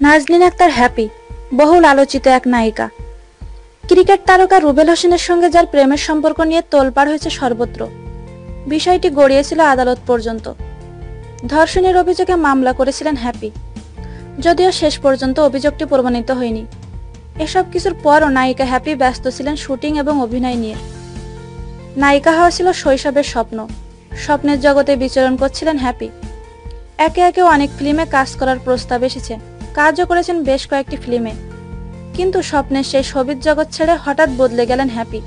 Naznin Akter happy, বহুল আলোচিত এক নায়িকা। ক্রিকেট তারকা রুবেল হোসেনের সঙ্গে যার প্রেমের সম্পর্ক নিয়ে তোলপাড় হয়েছে সর্বত্র। বিষয়টি গড়িয়েছিল আদালত পর্যন্ত। ধর্ষণের অভিযোগে মামলা করেছিলেন হ্যাপি। যদিও শেষ পর্যন্ত অভিযোগটি প্রমাণিত হয়নি। এসব কিছুর পরও নায়িকা হ্যাপি ব্যস্ত ছিলেন শুটিং এবং অভিনয় নিয়ে। নায়িকা হওয়া ছিল শৈশবের স্বপ্ন। স্বপ্নের জগতে বিচরণ করছিলেন হ্যাপি। একে একে অনেক ফিল্মে কাজ করার প্রস্তাব এসেছে। কাজও করেছেন বেশ কয়েকটি ফিল্মে। কিন্তু স্বপ্নের সেই সবিজ জগৎ ছেড়ে হঠাৎ বদলে গেলেন হ্যাপি।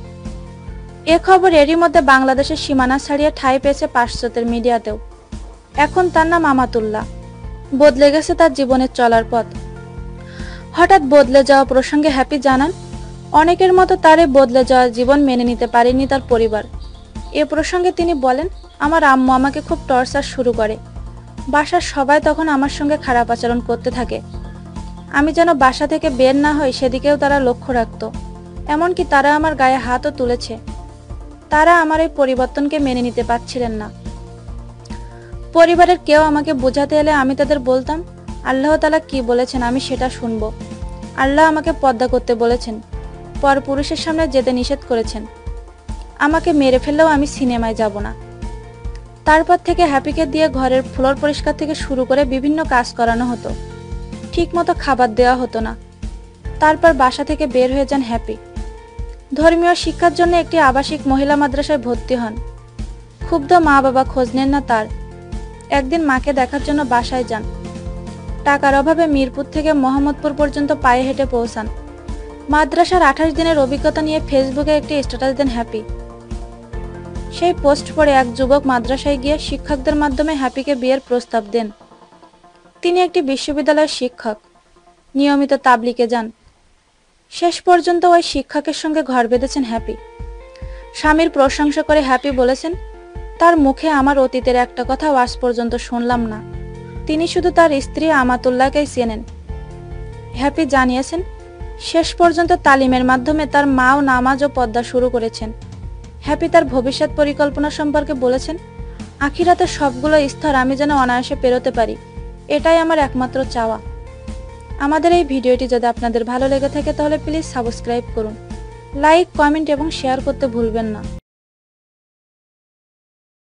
এ খবর এরই মধ্যে বাংলাদেশের সীমানা ছাড়িয়ে ঠাঁই পেয়েছে পাশ্চাত্যের মিডিয়াতেও। এখন তার নাম আমাতুল্লাহ। বদলে গেছে তার জীবনের চলার পথ। হঠাৎ বদলে যাওয়া প্রসঙ্গে হ্যাপি জানান অনেকের মতো তারে বদলে যাওয়া জীবন মেনে নিতে পারেনি তার পরিবার। এ প্রসঙ্গে তিনি বলেন, আমার আম্মু আমাকে খুব টর্চার শুরু করে। বাসার সবাই তখন আমার সঙ্গে খারাপ আচরণ করতে থাকে। আমি যেন বাসা থেকে বের না হই সেদিকেও তারা লক্ষ্য রাখত। এমনকি তারা আমার গায়ে হাতও তুলেছে। তারা আমার এই পরিবর্তনকে মেনে নিতে পারছিলেন না। পরিবারের কেউ আমাকে বোঝাতে এলে আমি তাদের বলতাম, আল্লাহ তালা কি বলেছেন আমি সেটা শুনব। আল্লাহ আমাকে পদ্মা করতে বলেছেন। পর পুরুষের সামনে যেতে নিষেধ করেছেন। আমাকে মেরে ফেললেও আমি সিনেমায় যাব না। তারপর থেকে হ্যাপিকে দিয়ে ঘরের ফ্লোর পরিষ্কার থেকে শুরু করে বিভিন্ন কাজ করানো হতো। ঠিকমতো খাবার দেওয়া হতো না। তারপর বাসা থেকে বের হয়ে যান হ্যাপি। ধর্মীয় শিক্ষার জন্য একটি আবাসিক মহিলা মাদ্রাসায় ভর্তি হন। ক্ষুব্ধ মা বাবা খোঁজ নেন না তার। একদিন মাকে দেখার জন্য বাসায় যান। টাকার অভাবে মিরপুর থেকে মোহাম্মদপুর পর্যন্ত পায়ে হেঁটে পৌঁছান। মাদ্রাসার আঠাশ দিনের অভিজ্ঞতা নিয়ে ফেসবুকে একটি স্ট্যাটাস দেন হ্যাপি। সেই পোস্ট পড়ে এক যুবক মাদ্রাসায় গিয়ে শিক্ষকদের মাধ্যমে হ্যাপিকে বিয়ের প্রস্তাব দেন। তিনি একটি বিশ্ববিদ্যালয়ের শিক্ষক। নিয়মিত তাবলিকে যান। শেষ পর্যন্ত ওই শিক্ষকের সঙ্গে ঘর বেঁধেছেন হ্যাপি। স্বামীর প্রশংসা করে হ্যাপি বলেছেন, তার মুখে আমার অতীতের একটা কথা আজ পর্যন্ত শুনলাম না। তিনি শুধু তার স্ত্রী আমাতুল্লাহকেই চেনেন। হ্যাপি জানিয়েছেন শেষ পর্যন্ত তালিমের মাধ্যমে তার মাও নামাজ ও পদ্মা শুরু করেছেন। হ্যাপি তার ভবিষ্যৎ পরিকল্পনা সম্পর্কে বলেছেন, আখিরাতে সবগুলো স্তর আমি যেন অনায়াসে পেরোতে পারি। এটাই আমার একমাত্র চাওয়া। আমাদের এই ভিডিওটি যদি আপনাদের ভালো লেগে থাকে তাহলে প্লিজ সাবস্ক্রাইব করুন, লাইক, কমেন্ট এবং শেয়ার করতে ভুলবেন না।